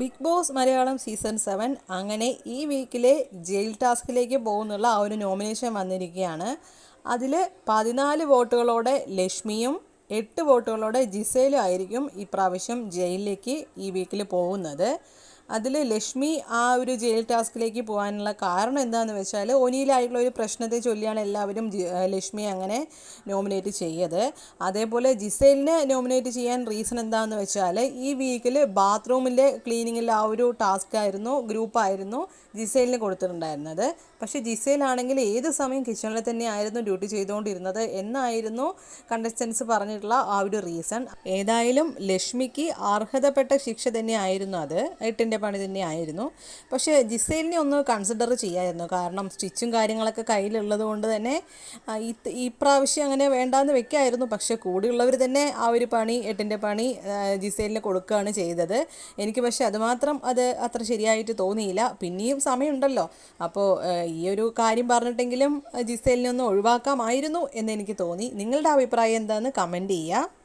Big boss Malayalam season seven അങ്ങനെ ഈ വീക്കിലെ jail ടാസ്കിലേക്ക് പോകുന്നുള്ള ആ ഒരു നോമിനേഷൻ വന്നിരിക്കുകയാണ്. അതിൽ പതിനാല് വോട്ടുകളോടെ ലക്ഷ്മിയും എട്ട് വോട്ടുകളോടെ ജിസേലും ആയിരിക്കും ഇപ്രാവശ്യം ജയിലിലേക്ക് ഈ വീക്കിൽ പോകുന്നത്. അതിൽ ലക്ഷ്മി ആ ഒരു ജയിൽ ടാസ്കിലേക്ക് പോകാനുള്ള കാരണം എന്താണെന്ന് വെച്ചാൽ ഒനിയിലായിട്ടുള്ള ഒരു പ്രശ്നത്തെ ചൊല്ലിയാണ് എല്ലാവരും ലക്ഷ്മി അങ്ങനെ നോമിനേറ്റ് ചെയ്യത്. അതേപോലെ ജിസേലിനെ നോമിനേറ്റ് ചെയ്യാൻ റീസൺ എന്താണെന്ന് വെച്ചാൽ ഈ വീക്കിൽ ബാത്റൂമിലെ ക്ലീനിങ്ങിൽ ആ ഒരു ടാസ്ക് ആയിരുന്നു ഗ്രൂപ്പായിരുന്നു ജിസേലിന് കൊടുത്തിട്ടുണ്ടായിരുന്നത്. പക്ഷേ ജിസേലാണെങ്കിൽ ഏത് സമയം കിച്ചണിൽ തന്നെ ആയിരുന്നു ഡ്യൂട്ടി ചെയ്തുകൊണ്ടിരുന്നത് എന്നായിരുന്നു കണ്ടസ്റ്റൻസ് പറഞ്ഞിട്ടുള്ള ആ ഒരു റീസൺ ഏതായാലും ലക്ഷ്മിക്ക് അർഹതപ്പെട്ട ശിക്ഷ തന്നെയായിരുന്നു അത്. എട്ടിന്റെ പണി തന്നെ ആയിരുന്നു പക്ഷേ ജിസൈലിനെ ഒന്ന് കൺസിഡർ ചെയ്യായിരുന്നു. കാരണം സ്റ്റിച്ചും കാര്യങ്ങളൊക്കെ കയ്യിലുള്ളത് കൊണ്ട് തന്നെ ഈ പ്രാവശ്യം അങ്ങനെ വേണ്ടാന്ന് വെക്കായിരുന്നു. പക്ഷേ കൂടെയുള്ളവർ തന്നെ ആ ഒരു പണി എട്ടിന്റെ പണി ജിസേലിന് കൊടുക്കുകയാണ് ചെയ്തത്. എനിക്ക് പക്ഷേ അതുമാത്രം അത് അത്ര ശരിയായിട്ട് തോന്നിയില്ല. പിന്നെയും സമയമുണ്ടല്ലോ. അപ്പോൾ ഈ ഒരു കാര്യം പറഞ്ഞിട്ടെങ്കിലും ജിസൈലിനെ ഒന്ന് ഒഴിവാക്കാമായിരുന്നു എന്ന് എനിക്ക് തോന്നി. നിങ്ങളുടെ അഭിപ്രായം എന്താണെന്ന് കമന്റ് ചെയ്യുക.